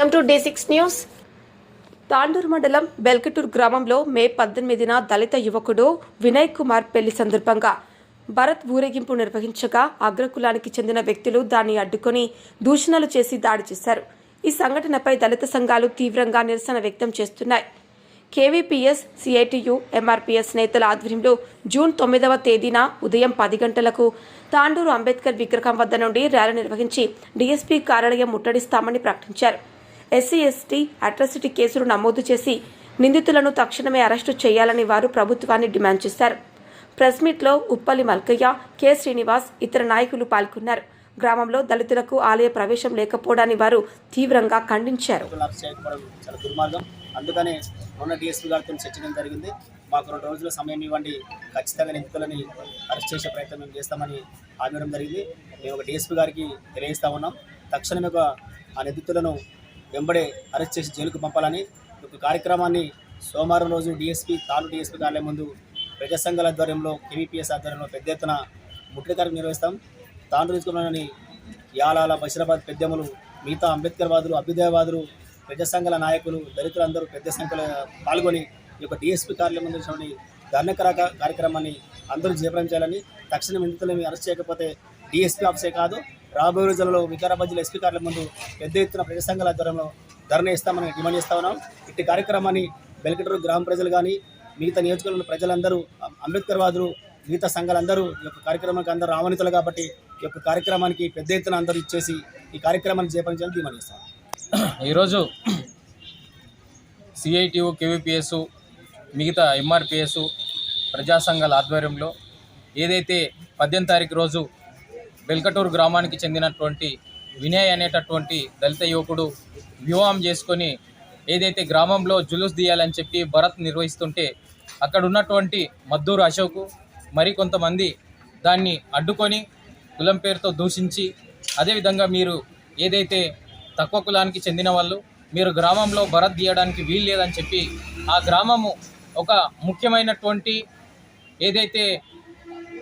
Welcome to D six news. Tandur మండలం బెల్కటూర్ గ్రామంలో మే పద్దెనిమిదిన దళిత యువకుడు వినయ్ కుమార్ పెళ్ళి సందర్భంగా భరత్ ఊరేగింపు నిర్వహించగా అగ్రకులానికి చెందిన వ్యక్తులు దాన్ని అడ్డుకొని దూషణలు చేసి దాడి చేశారు. ఈ సంఘటనపై దళిత సంఘాలు తీవ్రంగా నిరసన వ్యక్తం చేస్తున్నాయి. కేవీపీఎస్ సిఐటియు ఎంఆర్పీఎస్ నేతల ఆధ్వర్యంలో జూన్ తొమ్మిదవ తేదీన ఉదయం పది గంటలకు తాండూరు అంబేద్కర్ విగ్రహం వద్ద నుండి ర్యాలీ నిర్వహించి డీఎస్పీ కార్యాలయం ముట్టడిస్తామని ప్రకటించారు. ఎస్సీ ఎస్టీ అట్రాసిటీ కేసులు నమోదు చేసి నిందితులను తక్షణమే అరెస్టు చేయాలని వారు ప్రభుత్వాన్ని డిమాండ్ చేశారు. ప్రెస్ మీట్లో ఉప్పలి మల్కయ్య కె. శ్రీనివాస్ ఇతర నాయకులు పాల్గొన్నారు. గ్రామంలో దళితులకు ఆలయ ప్రవేశం లేకపోవడాన్ని వారు తీవ్రంగా ఖండించారు. చాలా అందుకనే మొన్న డిఎస్పీ గారితో చర్చించడం జరిగింది. మాకు రెండు రోజుల సమయం ఇవ్వండి. ఖచ్చితంగా నిందితులని అరెస్ట్ చేసే ప్రయత్నం మేము చేస్తామని హామీ ఇవ్వడం జరిగింది. మేము ఒక డిఎస్పీ గారికి తెలియజేస్తా ఉన్నాం. తక్షణమే ఒక ఆ నిందితులను వెంబడే అరెస్ట్ చేసి జైలుకు పంపాలని ఒక కార్యక్రమాన్ని సోమవారం రోజు డిఎస్పీ తాను డిఎస్పీ కార్యాలయం ముందు ప్రజా సంఘాల ఆధ్వర్యంలో కేవీపీఎస్ ఆధ్వర్యంలో పెద్ద ఎత్తున ముట్టడి కార్యక్రమం నిర్వహిస్తాం. తాను తీసుకున్నానని యాలాల బషీరాబాద్ పెద్దములు మిగతా అంబేద్కర్ వాదులు అభ్యుదయవాదులు ప్రజా సంఘాల నాయకులు దళితులందరూ పెద్ద సంఖ్యలో పాల్గొని ఈ యొక్క డిఎస్పీ కార్యాలయం ముందు నిల్చొని కార్యక్రమాన్ని అందరూ జయప్రదం చేయాలని తక్షణ నిందితులను అరెస్ట్ చేయకపోతే డిఎస్పీ ఆఫీసే కాదు రాబోయే రోజులలో వికారాబాద్ జిల్లా ఎస్పీ కార్యాలయం ముందు పెద్ద ఎత్తున ప్రజా సంఘాల ఆధ్వర్యంలో ధర్నా ఇస్తామని డిమాండ్ చేస్తా ఉన్నాం. ఇట్టి కార్యక్రమాన్ని బెల్కటూరు గ్రామ ప్రజలు కానీ మిగతా నియోజకవర్గంలో ప్రజలందరూ అంబేద్కర్ వాదులు మిగతా సంఘాలందరూ ఈ యొక్క కార్యక్రమానికి అందరూ ఆహ్వానితులు కాబట్టి ఈ యొక్క కార్యక్రమానికి పెద్ద ఎత్తున అందరూ ఇచ్చేసి ఈ కార్యక్రమాన్ని చేపట్టాలని డిమాండ్ చేస్తాం ఈరోజు సిఐటియు కేవీపీఎస్ మిగతా ఎంఆర్పిఎస్ ప్రజా సంఘాల ఆధ్వర్యంలో ఏదైతే పద్దెనిమిది తారీఖు రోజు బెల్కటూరు గ్రామానికి చెందినటువంటి వినయ్ అనేటటువంటి దళిత యువకుడు వివాహం చేసుకొని ఏదైతే గ్రామంలో జులుస్ తీయాలని చెప్పి భరత్ నిర్వహిస్తుంటే అక్కడ ఉన్నటువంటి మద్దూరు మరి మరికొంతమంది దాన్ని అడ్డుకొని కులం పేరుతో దూషించి అదేవిధంగా మీరు ఏదైతే తక్కువ కులానికి చెందిన వాళ్ళు మీరు గ్రామంలో భరత్ తీయడానికి వీలు లేదని చెప్పి ఆ గ్రామము ఒక ముఖ్యమైనటువంటి ఏదైతే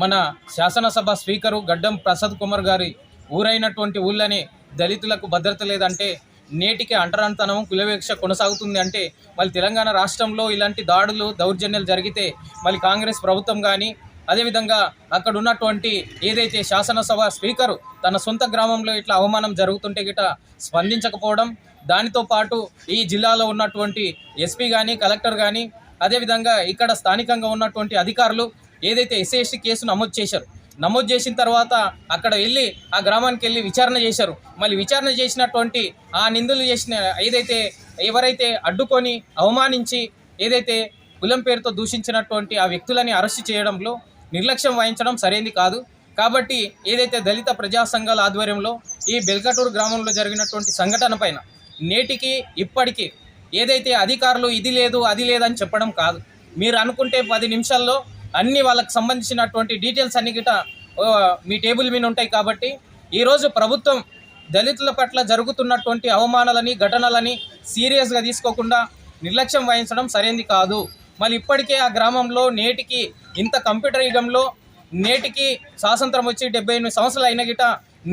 మన శాసనసభ స్పీకరు గడ్డం ప్రసాద్ కుమార్ గారి ఊరైనటువంటి ఊళ్ళని దళితులకు భద్రత లేదంటే నేటికి అంటరాంతనం కులవేక్ష కొనసాగుతుంది అంటే మళ్ళీ తెలంగాణ రాష్ట్రంలో ఇలాంటి దాడులు దౌర్జన్యాలు జరిగితే మళ్ళీ కాంగ్రెస్ ప్రభుత్వం కానీ అదేవిధంగా అక్కడ ఉన్నటువంటి ఏదైతే శాసనసభ స్పీకరు తన సొంత గ్రామంలో ఇట్లా అవమానం జరుగుతుంటే గిట స్పందించకపోవడం దానితో పాటు ఈ జిల్లాలో ఉన్నటువంటి ఎస్పీ కానీ కలెక్టర్ కానీ అదేవిధంగా ఇక్కడ స్థానికంగా ఉన్నటువంటి అధికారులు ఏదైతే ఎస్సీ ఎస్టీ కేసు నమోదు చేశారు నమోదు చేసిన తర్వాత అక్కడ వెళ్ళి ఆ గ్రామానికి వెళ్ళి విచారణ చేశారు. మళ్ళీ విచారణ చేసినటువంటి ఆ నిందులు చేసిన ఏదైతే ఎవరైతే అడ్డుకొని అవమానించి ఏదైతే కులం పేరుతో దూషించినటువంటి ఆ వ్యక్తులని అరెస్ట్ చేయడంలో నిర్లక్ష్యం వహించడం సరైంది కాదు. కాబట్టి ఏదైతే దళిత ప్రజా సంఘాల ఆధ్వర్యంలో ఈ బెల్కటూరు గ్రామంలో జరిగినటువంటి సంఘటన పైన నేటికి ఇప్పటికీ ఏదైతే అధికారులు ఇది లేదు అది లేదని చెప్పడం కాదు. మీరు అనుకుంటే పది నిమిషాల్లో అన్ని వాళ్ళకి సంబంధించినటువంటి డీటెయిల్స్ అన్ని గిట మీ టేబుల్ మీద ఉంటాయి కాబట్టి ఈరోజు ప్రభుత్వం దళితుల పట్ల జరుగుతున్నటువంటి అవమానాలని ఘటనలని సీరియస్గా తీసుకోకుండా నిర్లక్ష్యం వహించడం సరైంది కాదు. మళ్ళీ ఇప్పటికే ఆ గ్రామంలో నేటికి ఇంత కంప్యూటర్ యుగంలో నేటికి స్వాతంత్రం వచ్చి డెబ్బై ఎనిమిది సంవత్సరాలు అయిన గిట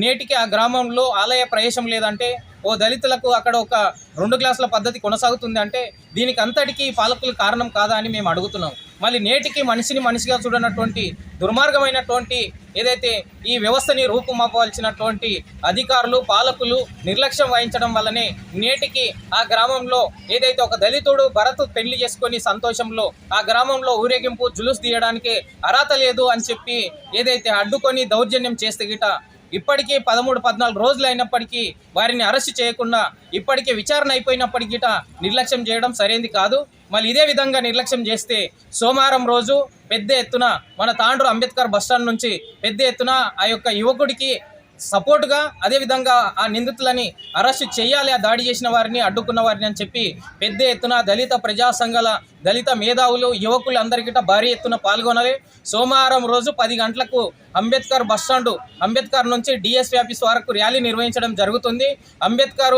నేటికి ఆ గ్రామంలో ఆలయ ప్రవేశం లేదంటే ఓ దళితులకు అక్కడ ఒక రెండు గ్లాసుల పద్ధతి కొనసాగుతుంది అంటే దీనికి అంతటికీ పాలకులు కారణం కాదా అని మేము అడుగుతున్నాం. మళ్ళీ నేటికి మనిషిని మనిషిగా చూడనటువంటి దుర్మార్గమైనటువంటి ఏదైతే ఈ వ్యవస్థని రూపుమాపవలసినటువంటి అధికారులు పాలకులు నిర్లక్ష్యం వహించడం వల్లనే నేటికి ఆ గ్రామంలో ఏదైతే ఒక దళితుడు భరత్ పెళ్ళి చేసుకొని సంతోషంలో ఆ గ్రామంలో ఊరేగింపు జులుసు తీయడానికి అర్హత లేదు అని చెప్పి ఏదైతే అడ్డుకొని దౌర్జన్యం చేస్తే గిట ఇప్పటికీ పదమూడు పద్నాలుగు రోజులు అయినప్పటికీ వారిని అరెస్ట్ చేయకుండా ఇప్పటికే విచారణ అయిపోయినప్పటికీ నిర్లక్ష్యం చేయడం సరైంది కాదు. మళ్ళీ ఇదే విధంగా నిర్లక్ష్యం చేస్తే సోమవారం రోజు పెద్ద ఎత్తున మన తాండ్రు అంబేద్కర్ బస్టాండ్ నుంచి పెద్ద ఎత్తున ఆ యొక్క యువకుడికి సపోర్టుగా అదేవిధంగా ఆ నిందితులని అరెస్ట్ చేయాలి ఆ దాడి చేసిన వారిని అడ్డుకున్న వారిని అని చెప్పి పెద్ద ఎత్తున దళిత ప్రజా సంఘాల దళిత మేధావులు యువకులు అందరికీ భారీ ఎత్తున పాల్గొనాలి. సోమవారం రోజు పది గంటలకు అంబేద్కర్ బస్టాండు అంబేద్కర్ నుంచి డిఎస్పీ ఆఫీస్ వరకు ర్యాలీ నిర్వహించడం జరుగుతుంది. అంబేద్కర్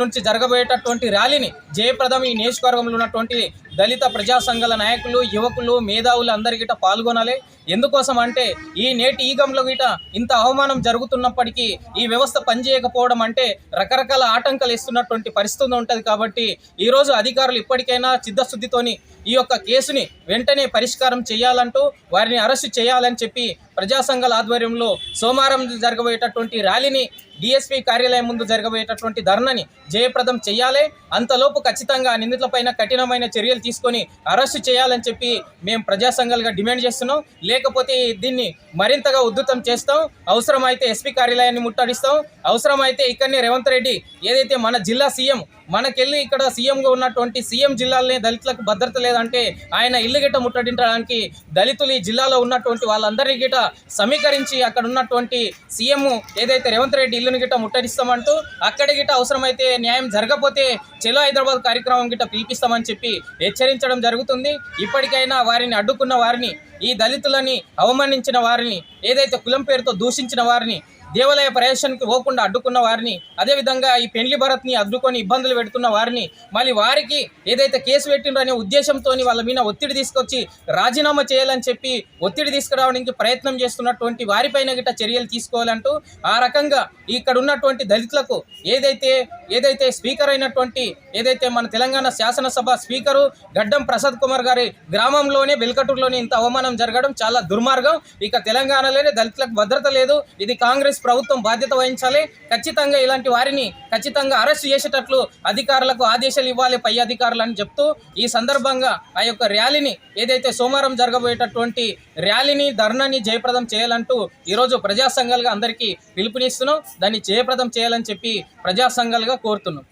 నుంచి జరగబోయేటటువంటి ర్యాలీని జయప్రదం ఈ నియోజకవర్గంలో ఉన్నటువంటి దళిత ప్రజా సంఘాల నాయకులు యువకులు మేధావులు అందరి పాల్గొనాలి. ఎందుకోసం అంటే ఈ నేటి ఈగంలో గిట ఇంత అవమానం జరుగుతున్నప్పటికీ ఈ వ్యవస్థ పనిచేయకపోవడం అంటే రకరకాల ఆటంకాలు ఇస్తున్నటువంటి పరిస్థితి ఉంటుంది కాబట్టి ఈరోజు అధికారులు ఇప్పటికైనా చిత్తశుద్ధితోని ఈ యొక్క కేసుని వెంటనే పరిష్కారం చేయాలంటూ వారిని అరెస్టు చేయాలని చెప్పి ప్రజా సంఘాల ఆధ్వర్యంలో సోమవారం జరగబోయేటటువంటి ర్యాలీని డిఎస్పీ కార్యాలయం ముందు జరగబోయేటటువంటి ధర్నని జయప్రదం చేయాలి. అంతలోపు ఖచ్చితంగా నిందితులపైన కఠినమైన చర్యలు తీసుకొని అరెస్టు చేయాలని చెప్పి మేము ప్రజా సంఘాలుగా డిమాండ్ చేస్తున్నాం. లేకపోతే దీన్ని మరింతగా ఉద్ధృతం చేస్తాం. అవసరమైతే ఎస్పీ కార్యాలయాన్ని ముట్టడిస్తాం. అవసరమైతే ఇక్కడనే రేవంత్ రెడ్డి ఏదైతే మన జిల్లా సీఎం మనకెళ్ళి ఇక్కడ సీఎంగా ఉన్నటువంటి సీఎం జిల్లాలనే దళితులకు భద్రత లేదంటే ఆయన ఇల్లు గిట్ట ముట్టడించడానికి దళితులు ఈ జిల్లాలో ఉన్నటువంటి వాళ్ళందరినీ గిట్ట సమీకరించి అక్కడ ఉన్నటువంటి సీఎం ఏదైతే రేవంత్ రెడ్డి ఇల్లుని గిట్ట ముట్టడిస్తామంటూ అక్కడి గిట్ట అవసరమైతే న్యాయం జరగకపోతే చెలో హైదరాబాద్ కార్యక్రమం గిట్ట పిలిపిస్తామని చెప్పి హెచ్చరించడం జరుగుతుంది. ఇప్పటికైనా వారిని అడ్డుకున్న వారిని ఈ దళితులని అవమానించిన వారిని ఏదైతే కులం పేరుతో దూషించిన వారిని దేవాలయ ప్రవేశానికి పోకుండా అడ్డుకున్న వారిని అదేవిధంగా ఈ పెండ్లి భరత్ని అడ్డుకొని ఇబ్బందులు పెడుతున్న వారిని మళ్ళీ వారికి ఏదైతే కేసు పెట్టిండ్రు అనే ఉద్దేశంతో వాళ్ళ మీద ఒత్తిడి తీసుకొచ్చి రాజీనామా చేయాలని చెప్పి ఒత్తిడి తీసుకురావడానికి ప్రయత్నం చేస్తున్నటువంటి వారిపైన గిట్ట చర్యలు తీసుకోవాలంటూ ఆ రకంగా ఇక్కడ ఉన్నటువంటి దళితులకు ఏదైతే ఏదైతే స్పీకర్ అయినటువంటి ఏదైతే మన తెలంగాణ శాసనసభ స్పీకరు గడ్డం ప్రసాద్ కుమార్ గారి గ్రామంలోనే వెల్కటూరులోనే ఇంత అవమానం జరగడం చాలా దుర్మార్గం. ఇక తెలంగాణలోనే దళితులకు భద్రత లేదు. ఇది కాంగ్రెస్ ప్రభుత్వం బాధ్యత వహించాలి. ఖచ్చితంగా ఇలాంటి వారిని ఖచ్చితంగా అరెస్ట్ చేసేటట్లు అధికారులకు ఆదేశాలు ఇవ్వాలి పై అధికారులు అని చెప్తూ ఈ సందర్భంగా ఆ యొక్క ర్యాలీని ఏదైతే సోమవారం జరగబోయేటటువంటి ర్యాలీని ధర్నాని జయప్రదం చేయాలంటూ ఈరోజు ప్రజా సంఘాలుగా అందరికీ పిలుపునిస్తున్నాం. దాన్ని జయప్రదం చేయాలని చెప్పి ప్రజా సంఘాలుగా కోరుతున్నాం.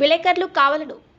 విలేకరులు కావాలను